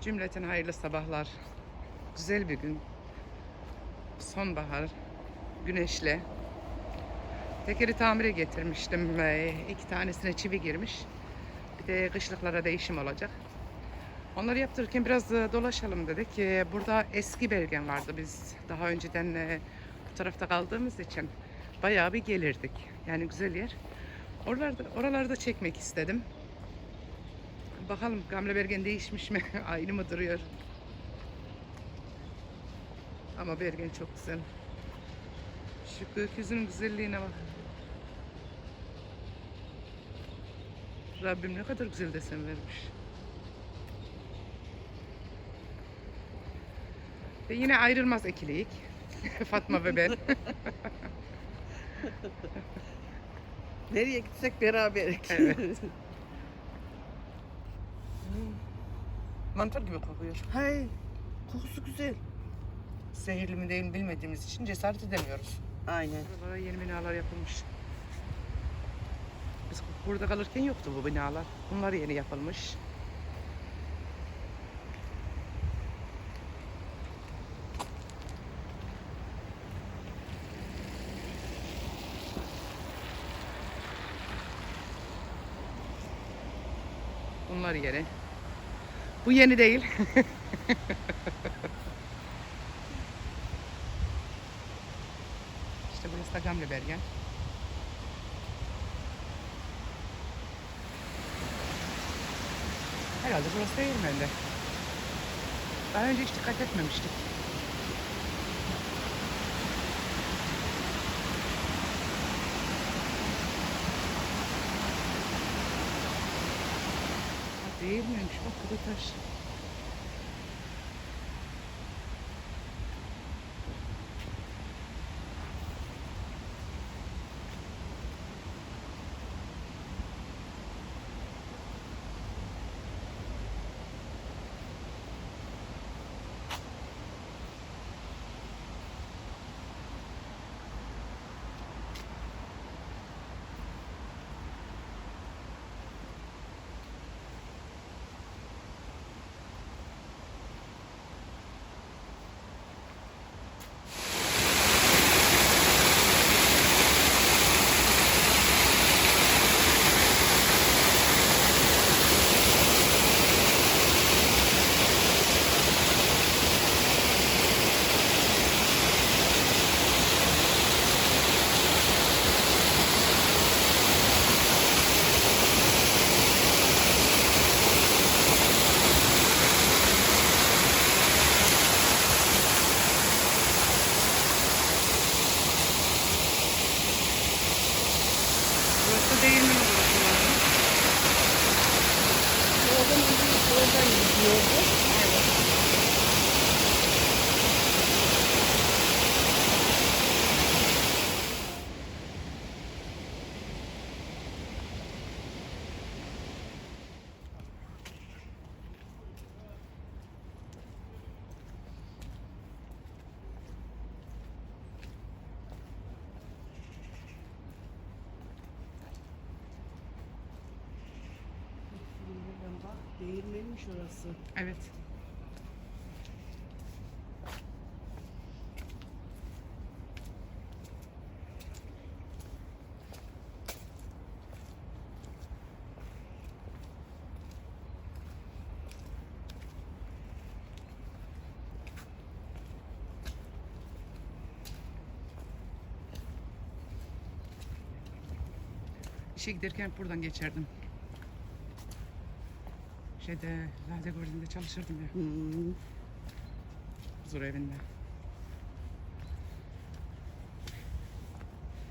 Cümleten hayırlı sabahlar. Güzel bir gün. Sonbahar. Güneşli. Tekeri tamire getirmiştim. Ee, iki tanesine çivi girmiş. Bir de kışlıklara değişim olacak. Onları yaptırırken biraz e, dolaşalım dedik. Ee, Burada eski belgen vardı. Biz daha önceden e, bu tarafta kaldığımız için bayağı bir gelirdik. Yani güzel yer. Oralarda, oralarda çekmek istedim. Bakalım Gamle Bergen değişmiş mi? Aynı mı duruyor? Ama Bergen çok güzel. Şu gökyüzünün güzelliğine bak. Rabbim ne kadar güzel desen vermiş. Ve yine ayrılmaz ikiliyik. Fatma ve ben. Nereye gitsek beraber. Evet. Mantar gibi kokuyor. Hay, kokusu güzel. Zehirli mi değil mi bilmediğimiz için cesaret edemiyoruz. Aynen. Buralara yeni binalar yapılmış. Biz burada kalırken yoktu bu binalar. Bunlar yeni yapılmış. Bunlar yeni. Bu yeni değil. İşte burası da Gamle Bergen. Herhalde burası değil mi de? Daha önce hiç dikkat etmemiştik. Değil miymiş? Bak bu da taş. দিয়ে değirmenmiş orası. Evet. İşe giderken buradan geçerdim. Şeyde, Lade Gördüğümde çalışırdım ya. Hmm. Huzur evinde.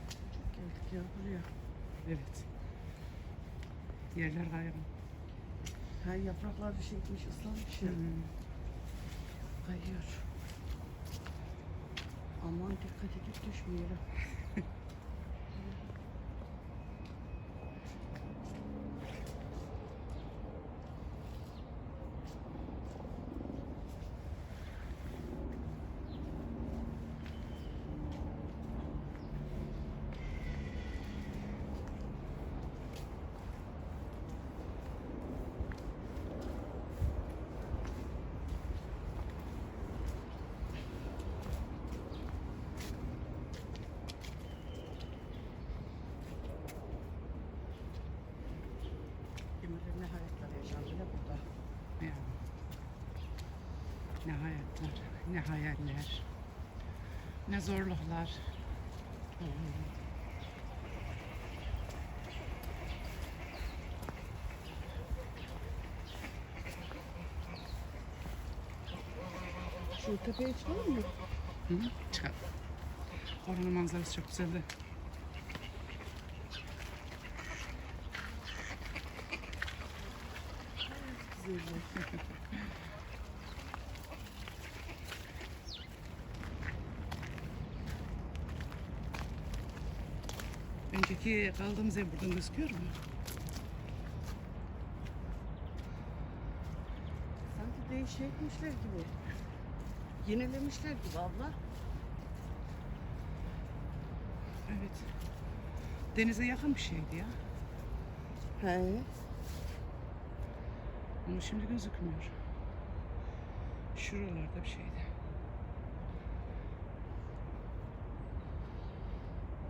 Çok geldik ya buraya. Evet. Yerler gayet. Ha yapraklar bir şey gitmiş, ıslanmış ya. Hmm. Kayıyor. Aman dikkat edip düşmeyelim. Ne hayaller, ne zorluklar. Şu tepeye çıkalım mı? Hı? Çıkalım. Oranın manzarası çok güzeldi. Güzel. Önceki kaldığımız ev buradan gözüküyor mu? Sanki değişikmişler gibi. Yenilemişler gibi abla. Evet. Denize yakın bir şeydi ya. He. Ama şimdi gözükmüyor. Şuralarda bir şeydi.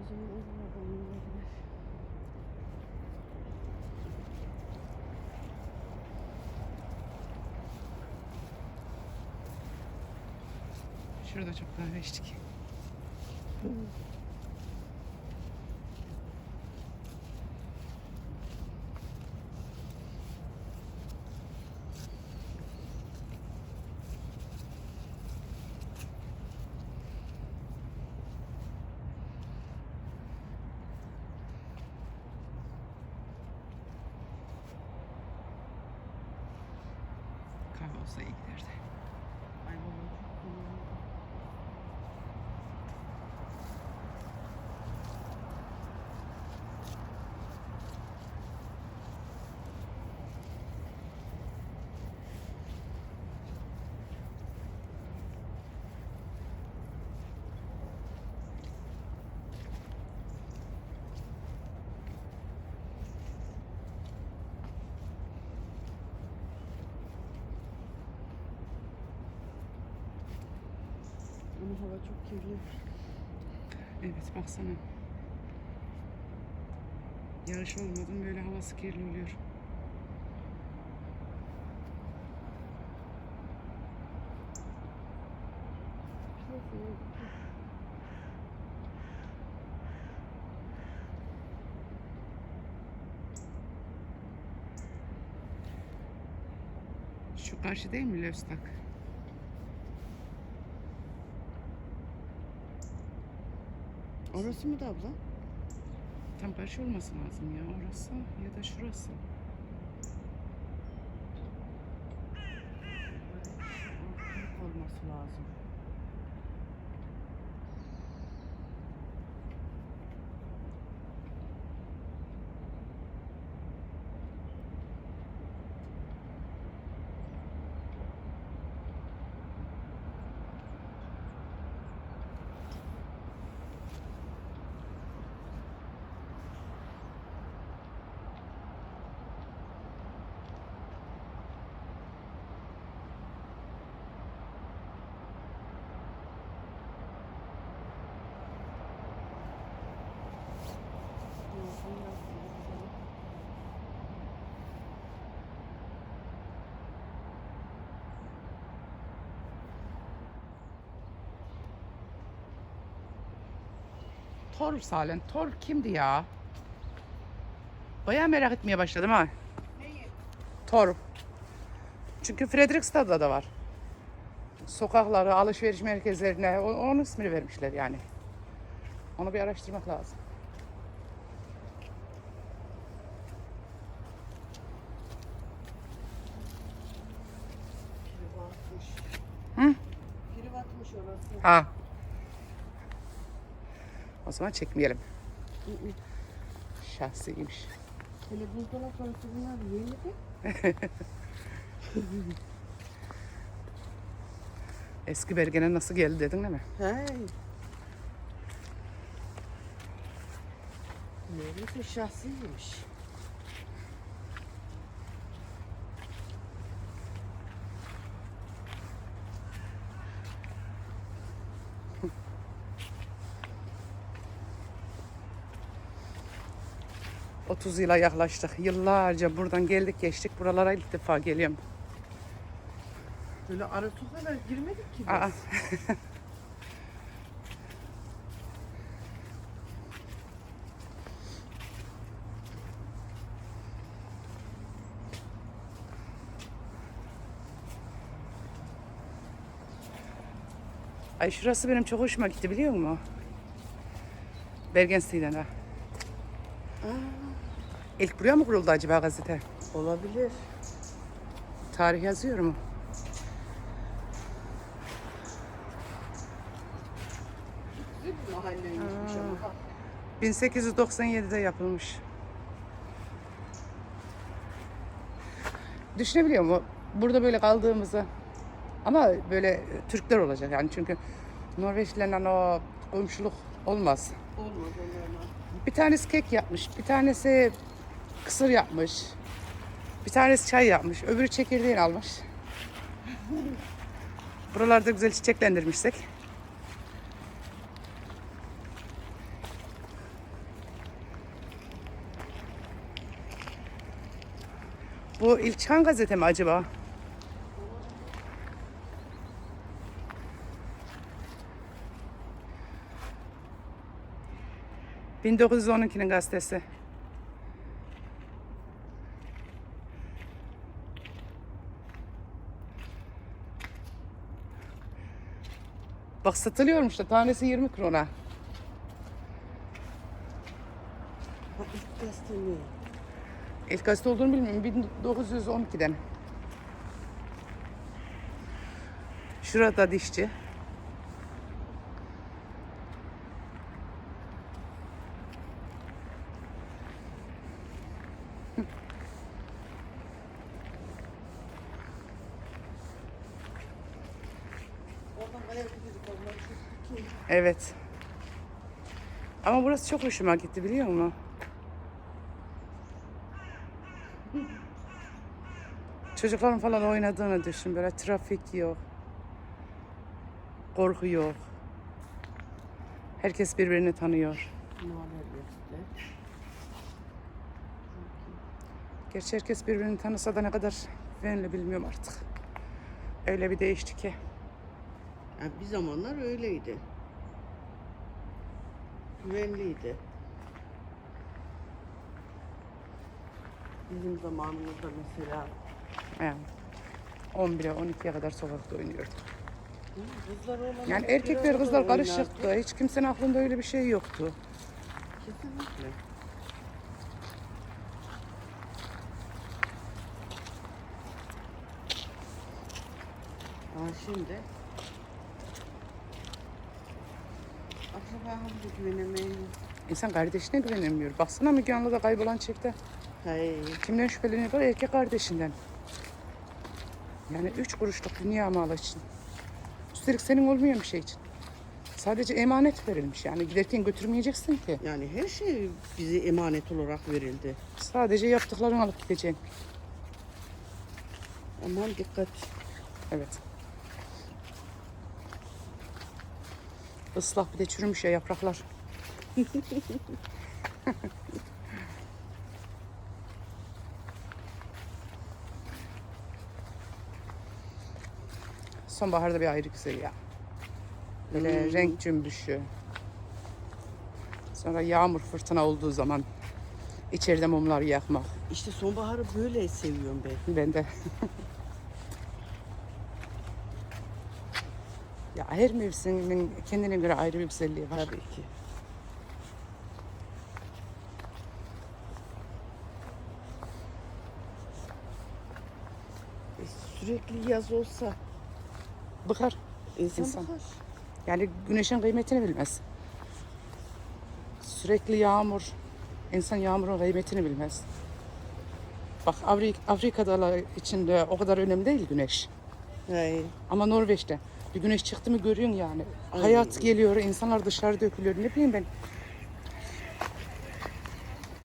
O zaman oralardan olabilir. Şurada çok kahve içtik. Kahve olsa iyi giderdi. Ay baba çok güzel. Ama hava çok kirli. Evet baksana. Yağış olmadan böyle havası kirli oluyor. Şu karşı değil mi Löstak? Orası mı da abla? Tam karşı olması lazım ya orası ya da şurası. Ortalık olması lazım. Thor Salen. Thor kimdi ya? Bayağı merak etmeye başladım ha. Neyi? Thor. Çünkü Fredrikstad'da da var. Sokakları, alışveriş merkezlerine onun ismini vermişler yani. Onu bir araştırmak lazım. Hı? Ha. O zaman çekmeyelim. Şahsiymiş. Hele buzdolap orası bunlar yeni de. Eski Bergen'e nasıl geldi dedin değil mi? Hey. Neyse şahsiymiş. Otuz yıla yaklaştık. Yıllarca buradan geldik geçtik. Buralara ilk defa geliyorum. Böyle ara sokaklara girmedik ki biz. Aa. Ay şurası benim çok hoşuma gitti biliyor musun? Bergenstein'den ha. İlk buraya mı kuruldu acaba gazete? Olabilir. Tarih yazıyor mu? Güzel bir mahalleymiş ama. bak. 1897'de yapılmış. Düşünebiliyor musun? Burada böyle kaldığımızı ama böyle Türkler olacak yani çünkü Norveçlilerle o komşuluk olmaz. Olmaz olmaz. Bir tanesi kek yapmış, bir tanesi kısır yapmış, bir tanesi çay yapmış, öbürü çekirdeğini almış. Buralarda güzel çiçeklendirmişsek. Bu ilk çıkan gazete mi acaba? ...1912'nin gazetesi. Bak satılıyormuş da tanesi 20 krona. Bak ilk gazete ne? İlk gazete olduğunu bilmiyorum. 1912'den. Şurada dişçi. Oradan ayak gidiyorduk. Onlar çok ki. Evet. Ama burası çok hoşuma gitti biliyor musun? Çocukların falan oynadığını düşün. Böyle trafik yok. Korku yok. Herkes birbirini tanıyor. Gerçi herkes birbirini tanısa da ne kadar güvenli bilmiyorum artık. Öyle bir değişti ki. Yani bir zamanlar öyleydi. Güvenliydi. Bizim zamanımızda mesela Yani 11'e 12'ye kadar sokakta oynuyorduk. kızlar olan Yani erkekler kızlar karışıktı. Hiç kimsenin aklında öyle bir şey yoktu. Kesinlikle. Ama şimdi güvenemeyiz. İnsan kardeşine güvenemiyor. Baksana Müge Anlı'da kaybolan çifte. Hayır. Kimden şüpheleniyorlar? Erkek kardeşinden. Yani üç kuruşluk dünya malı için. Üstelik senin olmayan bir şey için. Sadece emanet verilmiş yani. Giderken götürmeyeceksin ki. Yani her şey bize emanet olarak verildi. Sadece yaptıklarını alıp gideceksin. Aman dikkat. Evet. Islak bir de çürümüş ya yapraklar. Sonbaharda bir ayrı güzel ya. Böyle Hmm. renk cümbüşü. Sonra yağmur fırtına olduğu zaman içeride mumlar yakmak. İşte sonbaharı böyle seviyorum ben. Ben de. Her mevsimin kendine göre ayrı bir güzelliği var. Tabii ki. E, Sürekli yaz olsa Bıkar. insan, İnsan. bakar. Yani güneşin kıymetini bilmez. Sürekli yağmur. insan yağmurun kıymetini bilmez. Bak Afrika'da içinde o kadar önemli değil güneş. Hayır. Ama Norveç'te bir güneş çıktı mı görüyorsun yani. Ay. Hayat geliyor, insanlar dışarı dökülüyor. Ne bileyim ben.